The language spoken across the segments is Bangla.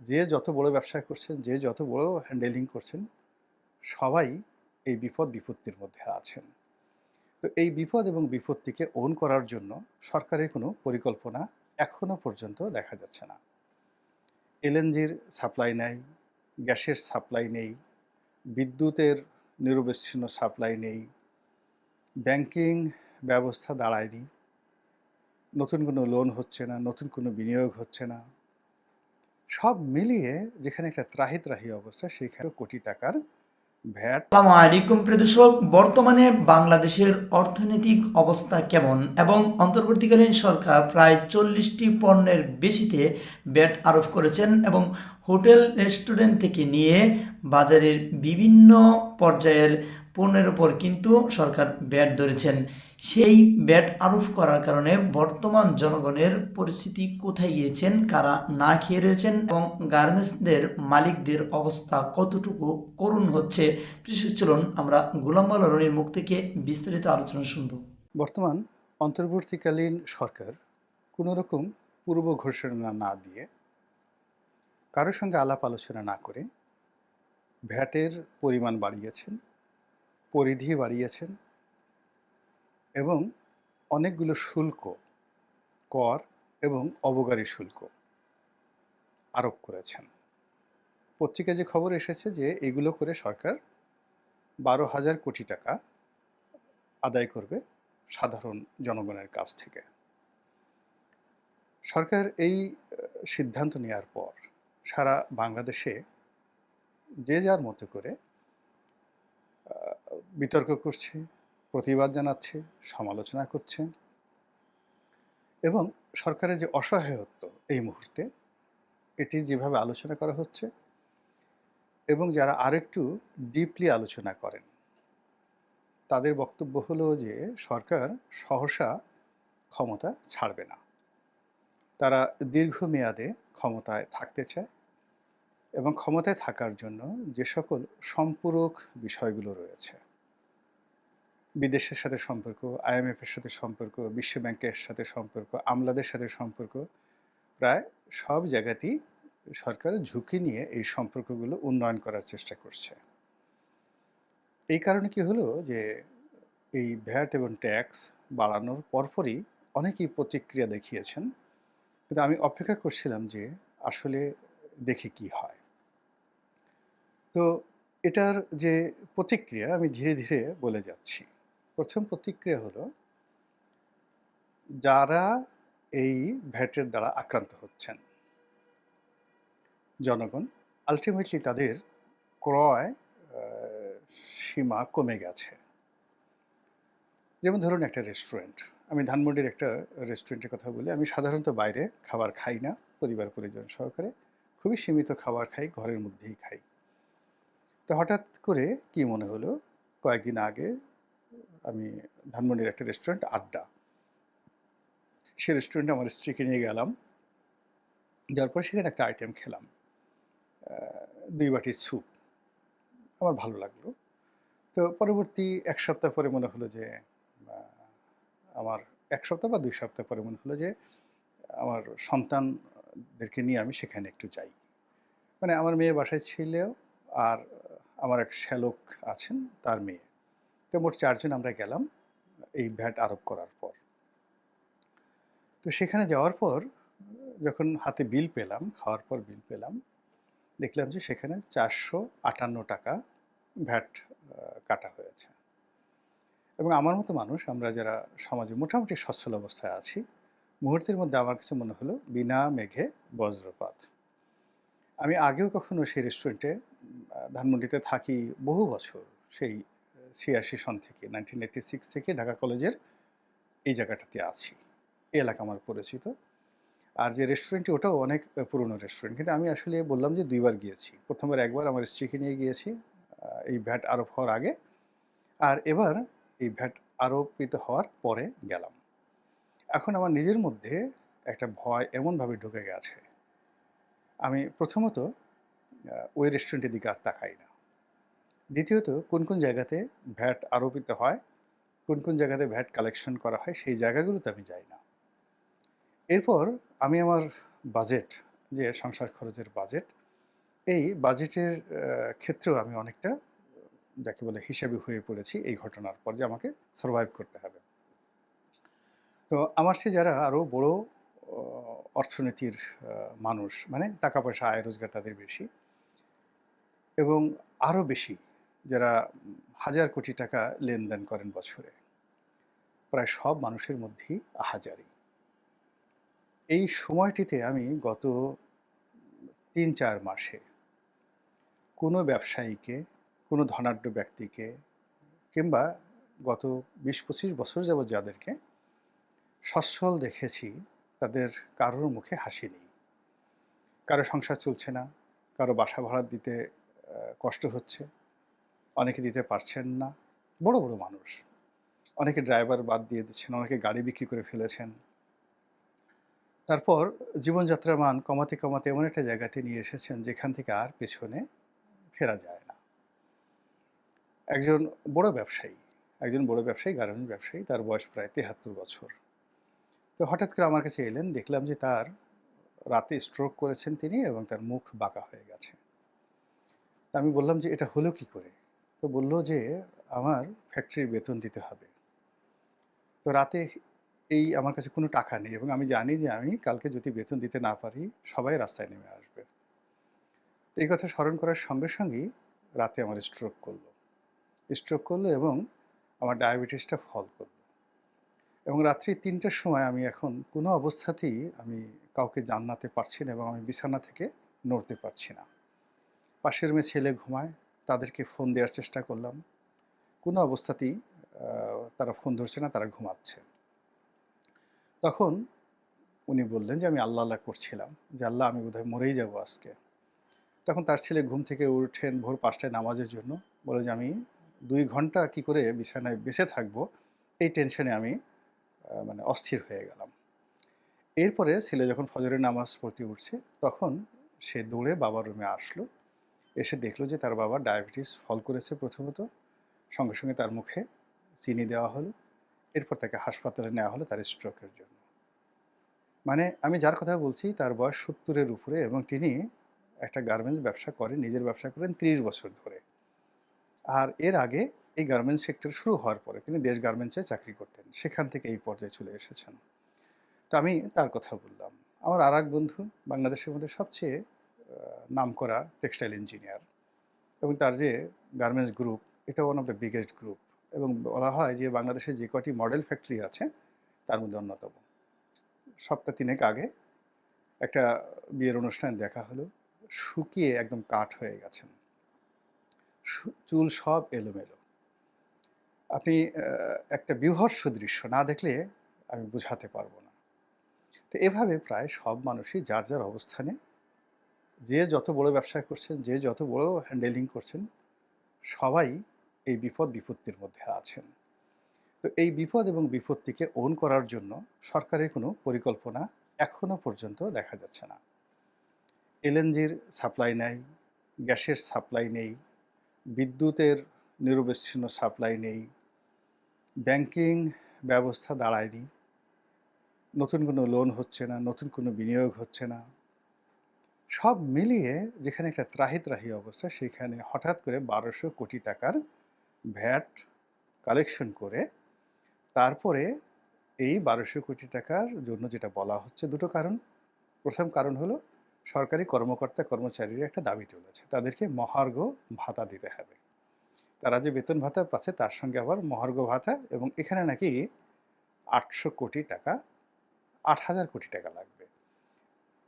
যে যত বড় ব্যবসা করছেন, যে যত বড় হ্যান্ডেলিং করছেন, সবাই এই বিপদ বিপত্তির মধ্যে আছেন। তো এই বিপদ এবং বিপত্তিকে ওন করার জন্য সরকারের কোনো পরিকল্পনা এখনও পর্যন্ত দেখা যাচ্ছে না। এলএনজির সাপ্লাই নাই, গ্যাসের সাপ্লাই নেই, বিদ্যুতের নিরবিচ্ছিন্ন সাপ্লাই নেই ব্যাংকিং ব্যবস্থা দাঁড়ায়নি, নতুন কোনো লোন হচ্ছে না, নতুন কোনো বিনিয়োগ হচ্ছে না। সব মিলিয়ে যেখানে একটা ত্রাহি ত্রাহি অবস্থা, সেখানে কোটি টাকার ভ্যাট। আলাইকুম প্রিয় দর্শক, বর্তমানে বাংলাদেশের অর্থনৈতিক অবস্থা কেমন এবং অন্তর্বর্তীকালীন সরকার প্রায় চল্লিশটি পণ্যের বেশিতে ব্যাট আরোপ করেছেন এবং হোটেল, রেস্টুরেন্ট থেকে নিয়ে বাজারের বিভিন্ন পর্যায়ের পণ্যের উপর কিন্তু সরকার ব্যাট ধরেছেন। সেই ব্যাট আরোপ করার কারণে বর্তমান জনগণের পরিস্থিতি কোথায় গিয়েছেন, কারা না খেয়ে রয়েছেন এবং গার্মেন্টসদের মালিকদের অবস্থা কতটুকু করুণ হচ্ছে বিশেষ চলুন আমরা গোলাম রনির মুখ থেকে বিস্তারিত আলোচনা শুনব। বর্তমান অন্তর্বর্তীকালীন সরকার কোনো রকম পূর্ব ঘোষণা না দিয়ে কারোর সঙ্গে আলাপ আলোচনা না করে ভ্যাটের পরিমাণ বাড়িয়েছেন। পরিধি বাড়িয়েছেন এবং অনেকগুলো শুল্ক, কর এবং অবগারী শুল্ক আরোপ করেছেন। পত্রিকায় যে খবর এসেছে যে এগুলো করে সরকার বারো হাজার কোটি টাকা আদায় করবে সাধারণ জনগণের কাছ থেকে। সরকার এই সিদ্ধান্ত নেওয়ার পর সারা বাংলাদেশে যে যার মতো করে বিতর্ক করছে, প্রতিবাদ জানাচ্ছে, সমালোচনা করছে এবং সরকারের যে অসহায়ত্ব এই মুহূর্তে, এটি যেভাবে আলোচনা করা হচ্ছে এবং যারা আরেকটু ডিপলি আলোচনা করেন, তাদের বক্তব্য হলো যে সরকার সহসা ক্ষমতা ছাড়বে না। তারা দীর্ঘমেয়াদে ক্ষমতায় থাকতে চায় এবং ক্ষমতায় থাকার জন্য যে সকল সম্পূরক বিষয়গুলো রয়েছে। বিদেশের সাথে সম্পর্ক আইএমএফের সাথে সম্পর্ক, বিশ্ব ব্যাংকের সাথে সম্পর্ক, আমলাদের সাথে সম্পর্ক, প্রায় সব জায়গাতেই সরকার ঝুঁকি নিয়ে এই সম্পর্কগুলো উন্নয়ন করার চেষ্টা করছে। এই কারণে কি হলো যে এই ভ্যাট এবং ট্যাক্স বাড়ানোর পরপরই অনেকেই প্রতিক্রিয়া দেখিয়েছেন। কিন্তু আমি অপেক্ষা করছিলাম যে আসলে দেখি কি হয়। তো এটার যে প্রতিক্রিয়া আমি ধীরে ধীরে বলে যাচ্ছি। প্রথম প্রতিক্রিয়া হলো যারা এই ভ্যাটের দ্বারা আক্রান্ত হচ্ছেন। জনগণ আলটিমেটলি তাদের ক্রয় সীমা কমে গেছে। যেমন ধরুন একটা রেস্টুরেন্ট আমি ধানমন্ডির একটা রেস্টুরেন্টের কথা বলি। আমি সাধারণত বাইরে খাবার খাই না, পরিবার পরিজন সহকারে। খুবই সীমিত খাবার খাই, ঘরের মধ্যেই খাই। তো হঠাৎ করে কি মনে হলো? কয়েকদিন আগে আমি ধানমন্ডির একটা রেস্টুরেন্ট আড্ডা। সে রেস্টুরেন্টে আমার স্ত্রীকে নিয়ে গেলাম। যাওয়ার পর সেখানে একটা আইটেম খেলাম। দুই বাটি স্যুপ আমার ভালো লাগল। তো পরবর্তী এক সপ্তাহ পরে মনে হলো যে আমার এক সপ্তাহ বা দুই সপ্তাহ পরে মনে হলো যে, আমার সন্তানদেরকে নিয়ে আমি সেখানে একটু যাই। মানে আমার মেয়ে বাসায় ছিল আর আমার এক শ্যালক আছেন, তার মেয়ে। তো মোট চারজন আমরা গেলাম এই ভ্যাট আরোপ করার পর। তো সেখানে যাওয়ার পর যখন হাতে বিল পেলাম, খাওয়ার পর বিল পেলাম, দেখলাম যে সেখানে চারশো আটান্ন টাকা ভ্যাট কাটা হয়েছে। এবং আমার মতো মানুষ, আমরা যারা সমাজে মোটামুটি সচ্ছল অবস্থায় আছি, মুহূর্তের মধ্যে আমার কাছে মনে হলো, বিনা মেঘে বজ্রপাত। আমি আগেও কখনো সেই রেস্টুরেন্টে ধানমন্ডিতে থাকি বহু বছর, সেই ছিয়াশি সন থেকে নাইনটিন এইটটি সিক্স থেকে ঢাকা কলেজের এই জায়গাটাতে আছি। এই এলাকা আমার পরিচিত। আর যে রেস্টুরেন্টটি ওটাও অনেক পুরনো রেস্টুরেন্ট কিন্তু আমি আসলে বললাম যে দুইবার গিয়েছি। প্রথমবার একবার আমার স্ত্রীকে নিয়ে গিয়েছি এই ভ্যাট আরোপ হওয়ার আগে। আর এবার এই ভ্যাট আরোপিত হওয়ার পরে গেলাম। এখন আমার নিজের মধ্যে একটা ভয় এমনভাবে ঢুকে গেছে। আমি প্রথমত ওই রেস্টুরেন্টের দিকে আর তাকাই না। দ্বিতীয়ত, কোন কোন জায়গাতে ভ্যাট আরোপিত হয়, কোন কোন জায়গাতে ভ্যাট কালেকশন করা হয়, সেই জায়গাগুলোতে আমি যাই না। এরপর আমি আমার বাজেট, যে সংসার খরচের বাজেট, এই বাজেটের ক্ষেত্রেও আমি অনেকটা, যাকে বলে হিসাবে হয়ে পড়েছি এই ঘটনার পর যে আমাকে সার্ভাইভ করতে হবে। তো আমার সে যারা আরও বড় অর্থনীতির মানুষ মানে টাকা পয়সা, আয় রোজগার তাদের বেশি এবং আরও বেশি যারা হাজার কোটি টাকা লেনদেন করেন বছরে, প্রায় সব মানুষের মধ্যেই আহাজারি এই সময়টিতে আমি গত তিন চার মাসে কোনো ব্যবসায়ীকে, কোনো ধনাঢ্য ব্যক্তিকে কিংবা গত বিশ পঁচিশ বছর যাবৎ যাদেরকে সচ্ছল দেখেছি, তাদের কারোর মুখে হাসি নেই। কারও সংসার চলছে না, কারও বাসা ভাড়া দিতে কষ্ট হচ্ছে। অনেকে দিতে পারছেন না। বড় বড় মানুষ। অনেকে ড্রাইভার বাদ দিয়ে দিচ্ছেন, অনেকে গাড়ি বিক্রি করে ফেলেছেন। তারপর জীবনযাত্রার মান কমাতে কমাতে এমন একটা জায়গাতে নিয়ে এসেছেন যেখান থেকে আর পেছনে ফেরা যায় না। একজন বড় ব্যবসায়ী, একজন বড় ব্যবসায়ী গার্মেন্ট ব্যবসায়ী, তার বয়স প্রায় তেহাত্তর বছর। তো হঠাৎ করে আমার কাছে এলেন, দেখলাম যে তার রাতে স্ট্রোক করেছেন তিনি এবং তার মুখ বাঁকা হয়ে গেছে। আমি বললাম যে এটা হলো কি করে? তো বলল যে, আমার ফ্যাক্টরির বেতন দিতে হবে। তো রাতে এই আমার কাছে কোনো টাকা নেই এবং আমি জানি যে আমি কালকে যদি বেতন দিতে না পারি, সবাই রাস্তায় নেমে আসবে। এই কথা স্মরণ করার সঙ্গে সঙ্গেই রাতে আমার স্ট্রোক করল। স্ট্রোক করল এবং আমার ডায়াবেটিসটা ফল করল। এবং রাত্রি তিনটের সময় আমি এখন কোনো অবস্থাতেই আমি কাউকে জানাতে পারছি না এবং আমি বিছানা থেকে নড়তে পারছি না। পাশের মেয়ে ছেলে ঘুমায় তাদেরকে ফোন দেওয়ার চেষ্টা করলাম। কোনো অবস্থাতেই তারা ফোন ধরছে না, তারা ঘুমাচ্ছে। তখন উনি বললেন যে, আমি আল্লাহ আল্লাহ করছিলাম, যে আল্লাহ আমি বোধহয় মরেই যাব আজকে। তখন তার ছেলে ঘুম থেকে উঠেন ভোর পাঁচটায় নামাজের জন্য। বলে যে, আমি দুই ঘণ্টা কি করে বিছানায় বেঁচে থাকব? এই টেনশনে আমি মানে অস্থির হয়ে গেলাম। এরপরে ছেলে যখন ফজরের নামাজ পড়তে উঠছে, তখন সে দৌড়ে বাবার রুমে আসলো। এসে দেখল যে তার বাবা ডায়াবেটিস ফল করেছে প্রথমত। সঙ্গে সঙ্গে তার মুখে চিনি দেওয়া হলো। এরপর তাকে হাসপাতালে নেওয়া হলো তার স্ট্রোকের জন্য। মানে আমি যার কথা বলছি তার বয়স সত্তরের উপরে এবং তিনি একটা গার্মেন্টস ব্যবসা করেন, নিজের ব্যবসা করেন ত্রিশ বছর ধরে। আর এর আগে এই গার্মেন্টস সেক্টর শুরু হওয়ার পরে তিনি দেশ গার্মেন্টসে চাকরি করতেন। সেখান থেকে এই পর্যায়ে চলে এসেছেন। তো আমি তার কথা বললাম। আমার আর এক বন্ধু বাংলাদেশের মধ্যে সবচেয়ে নাম করা টেক্সটাইল ইঞ্জিনিয়ার এবং তার যে গার্মেন্টস গ্রুপ এটা one of the biggest group এবং বলা হয় যে বাংলাদেশে যে কটি মডেল ফ্যাক্টরি আছে, তার মধ্যে অন্যতম। সপ্তাহ তিনেক আগে একটা বিয়ের অনুষ্ঠান দেখা হলো, শুকিয়ে একদম কাঠ হয়ে গেছেন চুল সব এলোমেলো। আপনি একটা বিভৎস দৃশ্য না দেখলে আমি বোঝাতে পারব না। তো এভাবে প্রায় সব মানুষই যার যার অবস্থানে যে যত বড় ব্যবসা করছেন, যে যত বড় হ্যান্ডেলিং করছেন, সবাই এই বিপদ বিপত্তির মধ্যে আছেন। তো এই বিপদ এবং বিপত্তিকে ওন করার জন্য সরকারের কোনো পরিকল্পনা এখনও পর্যন্ত দেখা যাচ্ছে না। এলএনজির সাপ্লাই নাই, গ্যাসের সাপ্লাই নেই, বিদ্যুতের নিরবচ্ছিন্ন সাপ্লাই নেই ব্যাংকিং ব্যবস্থা দাঁড়ায়নি, নতুন কোনো লোন হচ্ছে না, নতুন কোনো বিনিয়োগ হচ্ছে না সব মিলিয়ে যেখানে একটা ত্রাহি ত্রাহি অবস্থা, সেখানে হঠাৎ করে বারোশো কোটি টাকার ভ্যাট কালেকশন করে তারপরে এই বারোশো কোটি টাকার জন্য যেটা বলা হচ্ছে দুটো কারণ। প্রথম কারণ হলো, সরকারি কর্মকর্তা, কর্মচারীরা একটা দাবি তুলেছে, তাদেরকে মহার্ঘ ভাতা দিতে হবে। তারা যে বেতন ভাতা পাচ্ছে, তার সঙ্গে আবার মহার্ঘ ভাতা এবং এখানে নাকি আটশো কোটি টাকা, আট হাজার কোটি টাকা লাগবে।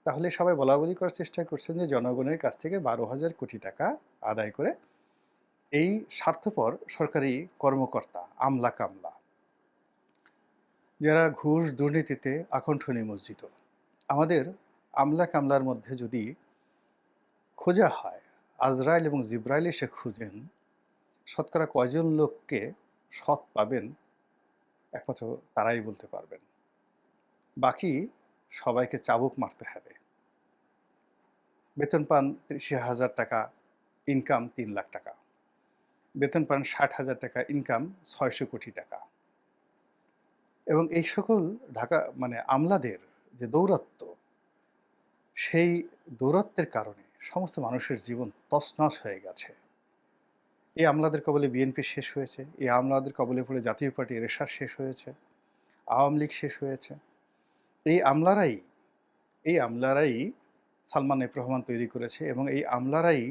তাহলে সবাই বলা বলি করার চেষ্টা করছেন যে জনগণের কাছ থেকে বারো হাজার কোটি টাকা আদায় করে এই স্বার্থপর সরকারি কর্মকর্তা আমলা কামলা, যারা ঘুষ দুর্নীতিতে আকণ্ঠ নিমজ্জিত। আমাদের আমলা কামলার মধ্যে যদি খোঁজা হয়, আজরাইল এবং জিব্রাইল এসে খুঁজেন, শতকরা কয়জন লোককে সৎ পাবেন একমাত্র তারাই বলতে পারবেন। বাকি সবাইকে চাবুক মারতে হবে। বেতন পান ত্রিশ হাজার টাকা ইনকাম তিন লাখ টাকা। বেতন পান ষাট হাজার টাকা ইনকাম ছয়শো কোটি টাকা। এবং এই সকল ঢাকা মানে আমলাদের যে দৌরাত্ম, সেই দৌরত্বের কারণে সমস্ত মানুষের জীবন তছনছ হয়ে গেছে। এই আমলাদের কবলে বিএনপি শেষ হয়েছে, এই আমলাদের কবলে পড়ে জাতীয় পার্টি রেশার শেষ হয়েছে, আওয়ামী লীগ শেষ হয়েছে। এই আমলারাই এই আমলারাই সালমান এফ রহমান তৈরি করেছে এবং এই আমলারাই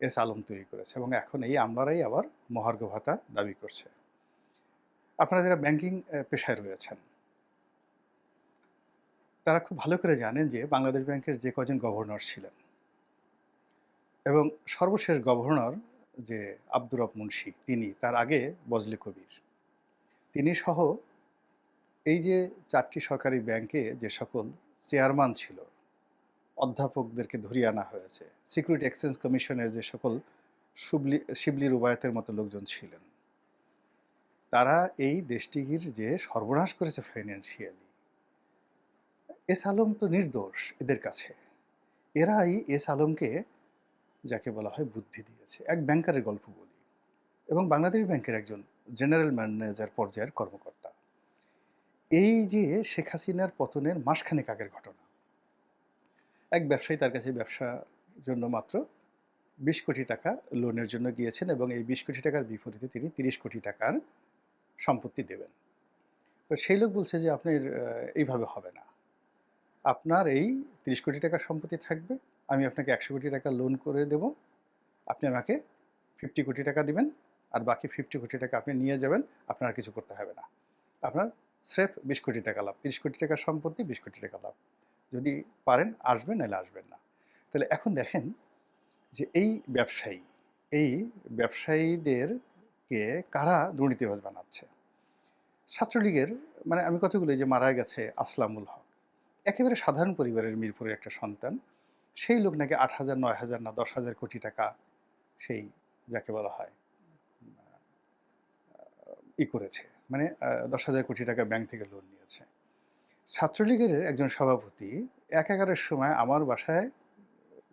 এস আলম তৈরি করেছে এবং এখন এই আমলারাই আবার মহার্ঘ ভাতা দাবি করছে। আপনারা যারা ব্যাংকিং পেশায় রয়েছেন, তারা খুব ভালো করে জানেন যে বাংলাদেশ ব্যাংকের যে কজন গভর্নর ছিলেন এবং সর্বশেষ গভর্নর যে আব্দুর রব মুন্সি, তিনি, তার আগে বজলে কবির। তিনি সহ এই যে চারটি সরকারি ব্যাংকে যে সকল চেয়ারম্যান ছিল, অধ্যাপকদেরকে ধরিয়ে আনা হয়েছে, সিকিউরিটি এক্সচেঞ্জ কমিশনের যে সকল সুবলি, শিবলি রুবায়তের মতো লোকজন ছিলেন, তারা এই দেশটির যে সর্বনাশ করেছে ফাইন্যান্সিয়ালি এস আলম তো নির্দোষ এদের কাছে। এরাই এস আলমকে যাকে বলা হয় বুদ্ধি দিয়েছে, এক ব্যাংকারের গল্প বলি। এবং বাংলাদেশ ব্যাংকের একজন জেনারেল ম্যানেজার পর্যায়ের কর্মকর্তা। এই যে শেখ হাসিনার পতনের মাসখানেক আগের ঘটনা। এক ব্যবসায়ী তার কাছে ব্যবসার জন্য মাত্র বিশ কোটি টাকা লোনের জন্য গিয়েছেন এবং এই বিশ কোটি টাকার বিপরীতে তিনি তিরিশ কোটি টাকার সম্পত্তি দেবেন। তো সেই লোক বলছে যে, আপনার এইভাবে হবে না। আপনার এই তিরিশ কোটি টাকার সম্পত্তি থাকবে, আমি আপনাকে একশো কোটি টাকা লোন করে দেব। আপনি আমাকে ফিফটি কোটি টাকা দিবেন, আর বাকি ফিফটি কোটি টাকা আপনি নিয়ে যাবেন, আপনার কিছু করতে হবে না। আপনার স্রেফ বিশ কোটি টাকা লাভ, তিরিশ কোটি টাকার সম্পত্তি, বিশ কোটি টাকা লাভ। যদি পারেন, আসবেন, নাহলে আসবেন না। তাহলে এখন দেখেন যে এই ব্যবসায়ী, এই ব্যবসায়ীদেরকে কারা দুর্নীতিবাজ বানাচ্ছে? ছাত্রলীগের মানে আমি কতগুলো যে মারা গেছে আসলামুল হক, একেবারে সাধারণ পরিবারের মিরপুরের একটা সন্তান, সেই লোক নাকি আট হাজার, নয় হাজার না দশ হাজার কোটি টাকা সেই, যাকে বলা হয় ই করেছে। মানে দশ হাজার কোটি টাকা ব্যাংক থেকে লোন নিয়েছে। ছাত্রলীগের একজন সভাপতি এক এগারোর সময় আমার বাসায়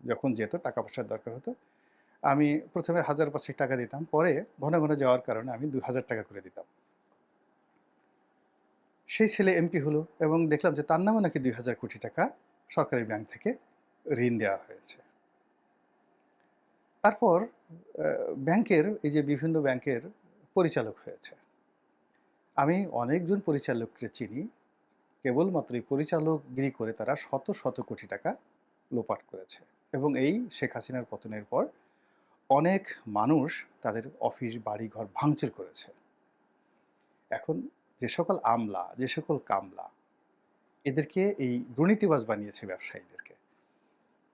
যখন যেত, টাকা পয়সার দরকার হতো, আমি প্রথমে হাজার পাঁচেক টাকা দিতাম, পরে ঘন ঘন যাওয়ার কারণে আমি দু হাজার টাকা করে দিতাম। সেই ছেলে এমপি হলো এবং দেখলাম যে তার নামে নাকি দুই হাজার কোটি টাকা সরকারি ব্যাংক থেকে ঋণ দেওয়া হয়েছে। তারপর ব্যাংকের এই যে বিভিন্ন ব্যাংকের পরিচালক হয়েছে। আমি অনেকজন পরিচালককে চিনি, কেবলমাত্র এই পরিচালকগিরি করে তারা শত শত কোটি টাকা লোপাট করেছে এবং এই শেখ হাসিনার পতনের পর অনেক মানুষ তাদের অফিস বাড়ি ঘর ভাঙচুর করেছে। এখন যে সকল আমলা, যে সকল কামলা, এদেরকে এই দুর্নীতিবাজ বানিয়েছে ব্যবসায়ীদেরকে।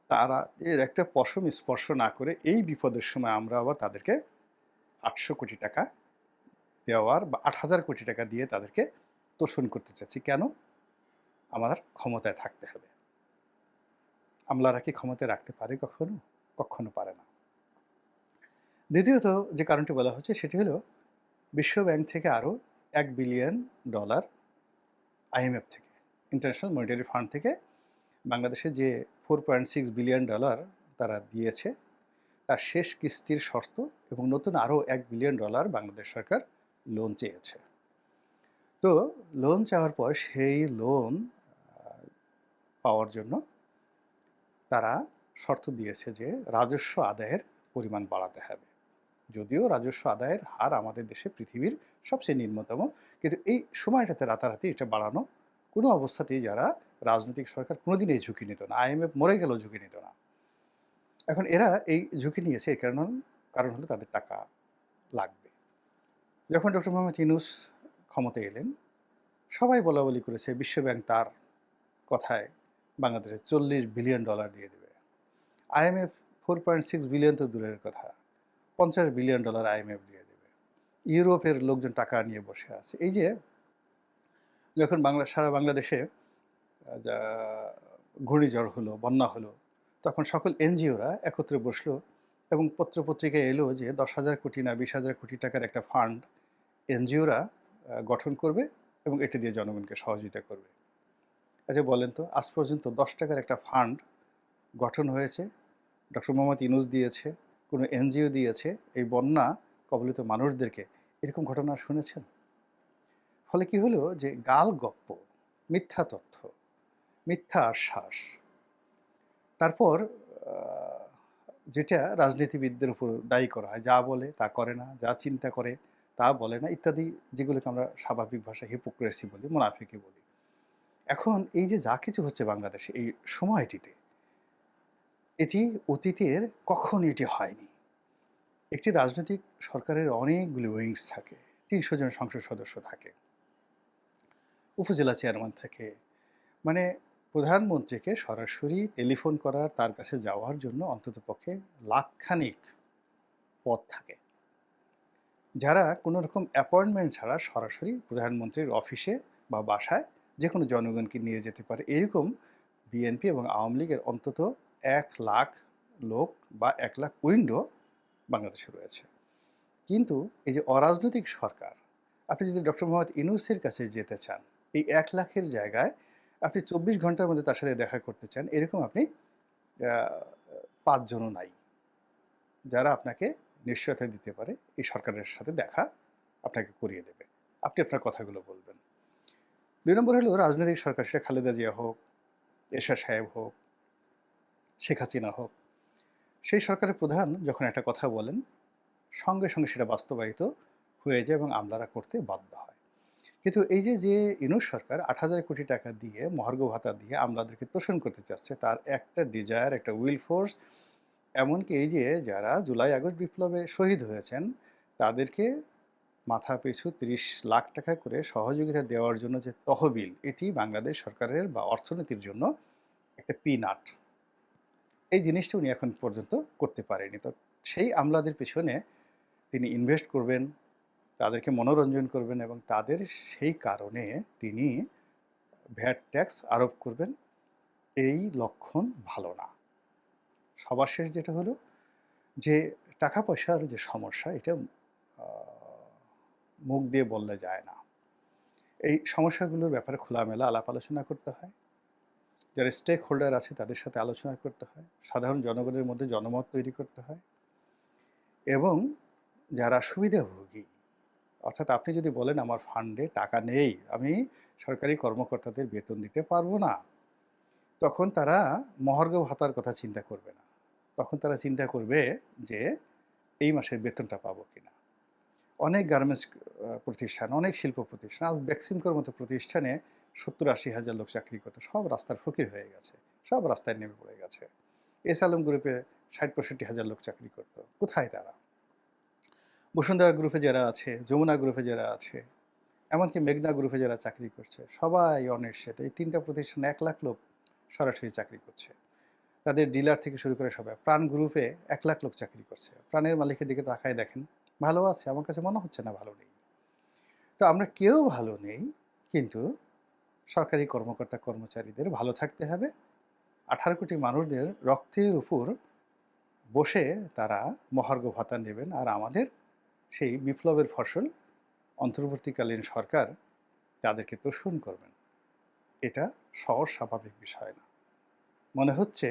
তারা এর একটা পশম স্পর্শ না করে এই বিপদের সময় আমরা আবার তাদেরকে আটশো কোটি টাকা দেওয়ার বা আট হাজার কোটি টাকা দিয়ে তাদেরকে তোষণ করতে চাচ্ছি কেন? আমাদের ক্ষমতায় থাকতে হবে। আমলারা কি ক্ষমতায় রাখতে পারে কখনো? কখনো পারে না। দ্বিতীয়ত যে কারণটি বলা হচ্ছে সেটি হলো, বিশ্ব ব্যাংক থেকে আরও এক বিলিয়ন ডলার আইএমএফ থেকে, ইন্টারন্যাশনাল মনিটারি ফান্ড থেকে বাংলাদেশে যে four point six billion dollar তারা দিয়েছে, তার শেষ কিস্তির শর্ত এবং নতুন আরও এক বিলিয়ন ডলার বাংলাদেশ সরকার লোন চেয়েছে। তো লোন চাওয়ার পর সেই লোন পাওয়ার জন্য তারা শর্ত দিয়েছে যে রাজস্ব আদায়ের পরিমাণ বাড়াতে হবে। যদিও রাজস্ব আদায়ের হার আমাদের দেশে পৃথিবীর সবচেয়ে নিম্নতম, কিন্তু এই সময়টাতে রাতারাতি এটা বাড়ানো কোনো অবস্থাতেই যারা রাজনৈতিক সরকার কোনোদিন এই ঝুঁকি নিত না আইএমএফ মরে গেলেও ঝুঁকি নিত না। এখন এরা এই ঝুঁকি নিয়েছে এই কারণ কারণ হলো তাদের টাকা লাগবে। যখন ডক্টর মোহাম্মদ ইউনুস ক্ষমতায় এলেন, সবাই বলা বলি করেছে বিশ্বব্যাংক তার কথায় বাংলাদেশে চল্লিশ বিলিয়ন ডলার দিয়ে দেবে। IMF four point six billion তো দূরের কথা, পঞ্চাশ বিলিয়ন ডলার আইএমএফ দিয়ে দেবে। ইউরোপের লোকজন টাকা নিয়ে বসে আছে। এই যে, যখন বাংলা, সারা বাংলাদেশে যা ঘূর্ণিঝড় হলো, বন্যা হলো, তখন সকল এনজিওরা একত্রে বসল এবং পত্রপত্রিকায় এলো যে দশ হাজার কোটি না বিশ হাজার কোটি টাকার একটা ফান্ড এনজিওরা গঠন করবে এবং এটি দিয়ে জনগণকে সহযোগিতা করবে। আচ্ছা বলেন তো, আজ পর্যন্ত দশ টাকার একটা ফান্ড গঠন হয়েছে, ডক্টর মোহাম্মদ ইনুস দিয়েছে, কোনো এনজিও দিয়েছে, এই বন্যা কবলিত মানুষদেরকে এরকম ঘটনা শুনেছেন? ফলে কি হলো যে গাল গপ্প, মিথ্যা তথ্য, মিথ্যা আশ্বাস, তারপর যেটা রাজনীতিবিদদের উপর দায়ী করা হয়, যা বলে তা করে না, যা চিন্তা করে তা বলে না, ইত্যাদি যেগুলোকে আমরা স্বাভাবিক ভাষায় হিপোক্রেসি বলি, মুনাফিকি বলি। এখন এই যে যা কিছু হচ্ছে বাংলাদেশে এই সময়টিতে, এটি অতীতের কখন এটি হয়নি। একটি রাজনৈতিক সরকারের অনেকগুলি উইংস থাকে, তিনশো জন সংসদ সদস্য থাকে, উপজেলা চেয়ারম্যান থাকে। মানে প্রধানমন্ত্রীকে সরাসরি টেলিফোন করার, তার কাছে যাওয়ার জন্য অন্ততপক্ষে লাখখানিক পথ থাকে। যারা কোনো রকম অ্যাপয়েন্টমেন্ট ছাড়া সরাসরি প্রধানমন্ত্রীর অফিসে বা বাসায় যে কোনো জনগণকে নিয়ে যেতে পারে। এরকম বিএনপি এবং আওয়ামী লীগের অন্তত এক লাখ লোক বা এক লাখ উইন্ডো বাংলাদেশে রয়েছে। কিন্তু এই যে অরাজনৈতিক সরকার, আপনি যদি ডক্টর মোহাম্মদ ইনুসের কাছে যেতে চান, এই এক লাখের জায়গায় আপনি চব্বিশ ঘণ্টার মধ্যে তার সাথে দেখা করতে চান, এরকম আপনি পাঁচজনও নাই। যারা আপনাকে নিশ্চয়তা দিতে পারে, এই সরকারের সাথে দেখা আপনাকে করিয়ে দেবে। আপনি আপনার কথাগুলো বলবেন। দুই নম্বর হলো রাজনৈতিক সরকার, সে খালেদা জিয়া হোক, এরশাদ সাহেব হোক, শেখ হাসিনা হোক, সেই সরকারের প্রধান যখন একটা কথা বলেন, সঙ্গে সঙ্গে সেটা বাস্তবায়িত হয়ে যায় এবং আমলারা করতে বাধ্য হয়। কিন্তু এই যে যে ইনুস সরকার আট হাজার কোটি টাকা দিয়ে মহার্ঘ ভাতা দিয়ে আমলাদেরকে তোষণ করতে চাচ্ছে, তার একটা ডিজায়ার একটা উইল ফোর্স এমনকি এই যে যারা জুলাই আগস্ট বিপ্লবে শহীদ হয়েছেন, তাদেরকে মাথা পিছু তিরিশ লাখ টাকা করে সহযোগিতা দেওয়ার জন্য যে তহবিল, এটি বাংলাদেশ সরকারের বা অর্থনীতির জন্য একটা পিনাট। এই জিনিসটা উনি এখন পর্যন্ত করতে পারেনি। তো সেই আমলাদের পেছনে তিনি ইনভেস্ট করবেন, তাদেরকে মনোরঞ্জন করবেন এবং তাদের সেই কারণে তিনি ভ্যাট ট্যাক্স আরোপ করবেন। এই লক্ষণ ভালো না। সবার শেষ যেটা হলো যে টাকা পয়সার যে সমস্যা, এটা মুখ দিয়ে বললে যায় না। এই সমস্যাগুলোর ব্যাপারে খোলামেলা আলাপ আলোচনা করতে হয়। যারা স্টেক হোল্ডার আছে, তাদের সাথে আলোচনা করতে হয়। সাধারণ জনগণের মধ্যে জনমত তৈরি করতে হয়। এবং যারা সুবিধাভোগী, অর্থাৎ আপনি যদি বলেন, আমার ফান্ডে টাকা নেই, আমি সরকারি কর্মকর্তাদের বেতন দিতে পারব না, তখন তারা মহার্ঘ ভাতার কথা চিন্তা করবে না। তখন তারা চিন্তা করবে যে এই মাসের বেতনটা পাবো কিনা। অনেক গার্মেন্টস প্রতিষ্ঠান, অনেক শিল্প প্রতিষ্ঠান, আজ ভ্যাকসিনকোর মতো প্রতিষ্ঠানে সত্তর আশি হাজার লোক চাকরি করতো, সব রাস্তার ফকির হয়ে গেছে, সব রাস্তায় নেমে পড়ে গেছে। এস আলম গ্রুপে ষাট পঁয়ষট্টি হাজার লোক চাকরি করতো, কোথায় তারা? বসুন্ধরা গ্রুপে যারা আছে, যমুনা গ্রুপে যারা আছে, এমনকি মেঘনা গ্রুপে যারা চাকরি করছে, সবাই অনেক অনিশ্চিত, এই তিনটা প্রতিষ্ঠানে এক লাখ লোক সরাসরি চাকরি করছে। তাদের ডিলার থেকে শুরু করে সবাই। প্রাণ গ্রুপে এক লাখ লোক চাকরি করছে। প্রাণের মালিকের দিকে তাকায় দেখেন, ভালো আছে, আমার কাছে মনে হচ্ছে না ভালো নেই। তো আমরা কেউ ভালো নেই, কিন্তু সরকারি কর্মকর্তা, কর্মচারীদের ভালো থাকতে হবে। আঠারো কোটি মানুষদের রক্তের উপর বসে তারা মহার্ঘ ভাতা নেবেন আর আমাদের সেই বিপ্লবের ফসল অন্তর্বর্তীকালীন সরকার তাদেরকে তোষণ করবেন। এটা সহজ, স্বাভাবিক বিষয় না। মনে হচ্ছে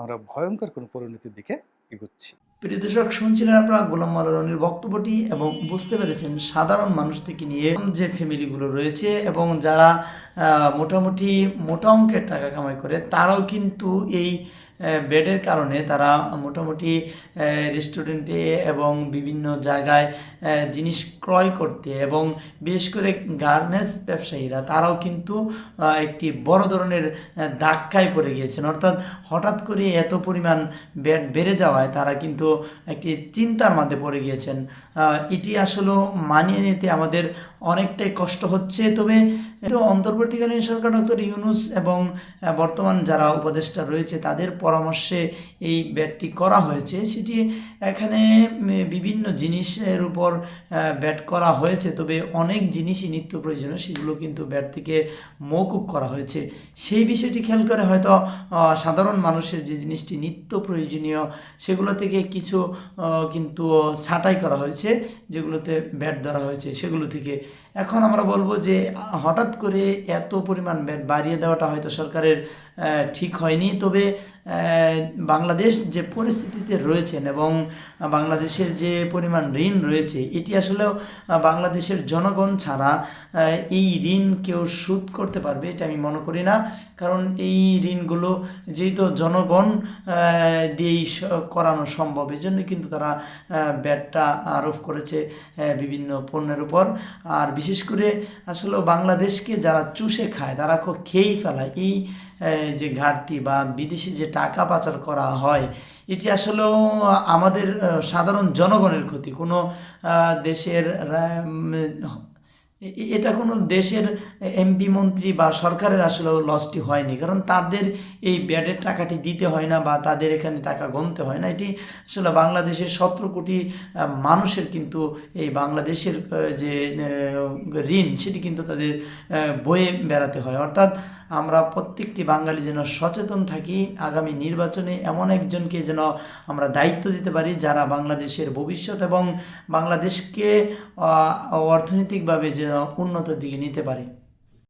আমরা ভয়ঙ্কর কোনো পরিণতির দিকে এগুচ্ছি। প্রিয় দর্শক, শুনছিলেন আপনারা গোলাম মালারনির বক্তব্যটি এবং বুঝতে পেরেছেন সাধারণ মানুষ থেকে নিয়ে যে ফ্যামিলিগুলো রয়েছে এবং যারা মোটামুটি মোটা অঙ্কের টাকা কামাই করে, তারাও কিন্তু এই বেডের কারণে তারা মোটামুটি রেস্টুরেন্টে এবং বিভিন্ন জায়গায় জিনিস ক্রয় করতে এবং বিশেষ করে গার্মেন্টস ব্যবসায়ীরা তারাও কিন্তু একটি বড় ধরনের ধাক্কায় পড়ে গিয়েছেন। অর্থাৎ হঠাৎ করে এত পরিমাণ বেড বেড়ে যাওয়ায় তারা কিন্তু একটি চিন্তার মধ্যে পড়ে গিয়েছেন। এটি আসলে মানিয়ে নিতে আমাদের অনেকটাই কষ্ট হচ্ছে। তবে তো অন্তর্বর্তীকালীন সরকার ডক্টর ইউনুস এবং বর্তমান যারা উপদেষ্টা রয়েছে, তাদের পরামর্শে এই ব্যাটটি করা হয়েছে। সেটি এখানে বিভিন্ন জিনিসের উপর ব্যাট করা হয়েছে। তবে অনেক জিনিসই নিত্য প্রয়োজনীয়, সেগুলো কিন্তু ব্যাট থেকে মৌকুব করা হয়েছে। সেই বিষয়টি খেয়াল করে হয়তো সাধারণ মানুষের যে জিনিসটি নিত্য প্রয়োজনীয়, সেগুলো থেকে কিছু কিন্তু ছাঁটাই করা হয়েছে, যেগুলোতে ব্যাট ধরা হয়েছে, সেগুলো থেকে এখন আমরা বলব যে, হঠাৎ করে এত পরিমাণ বাড়িয়ে দেওয়াটা হয়তো সরকারের ঠিক হয়নি। তবে বাংলাদেশ যে পরিস্থিতিতে রয়েছেন এবং বাংলাদেশের যে পরিমাণ ঋণ রয়েছে, এটি আসলেও বাংলাদেশের জনগণ ছাড়া এই ঋণ কেউ শোধ করতে পারবে এটা আমি মনে করি না। কারণ এই ঋণগুলো যেহেতু জনগণ দিয়েই করানো সম্ভব এই জন্য কিন্তু তারা ব্যাটটা আরোপ করেছে বিভিন্ন পণ্যের উপর। আর বিশেষ করে আসলে বাংলাদেশকে যারা চুষে খায়, তারা খেয়েই ফেলায়। এই যে ঘাটতি বা বিদেশি যে টাকা পাচার করা হয়, এটি আসলেও আমাদের সাধারণ জনগণের ক্ষতি। কোনো দেশের এটা কোনো দেশের এমপি মন্ত্রী বা সরকারের আসলে লসটি হয়নি। কারণ তাদের এই ব্যাডের টাকাটি দিতে হয় না বা তাদের এখানে টাকা গুনতে হয় না। এটি আসলে বাংলাদেশের সতেরো কোটি মানুষের কিন্তু এই বাংলাদেশের যে ঋণ, সেটি কিন্তু তাদের বয়ে বেড়াতে হয়। অর্থাৎ আমরা প্রত্যেকটি বাঙালি যেন সচেতন থাকি, আগামী নির্বাচনে এমন একজনকে যেন আমরা দায়িত্ব দিতে পারি যারা বাংলাদেশের ভবিষ্যৎ এবং বাংলাদেশকে অর্থনৈতিকভাবে যেন উন্নত দিকে নিতে পারে।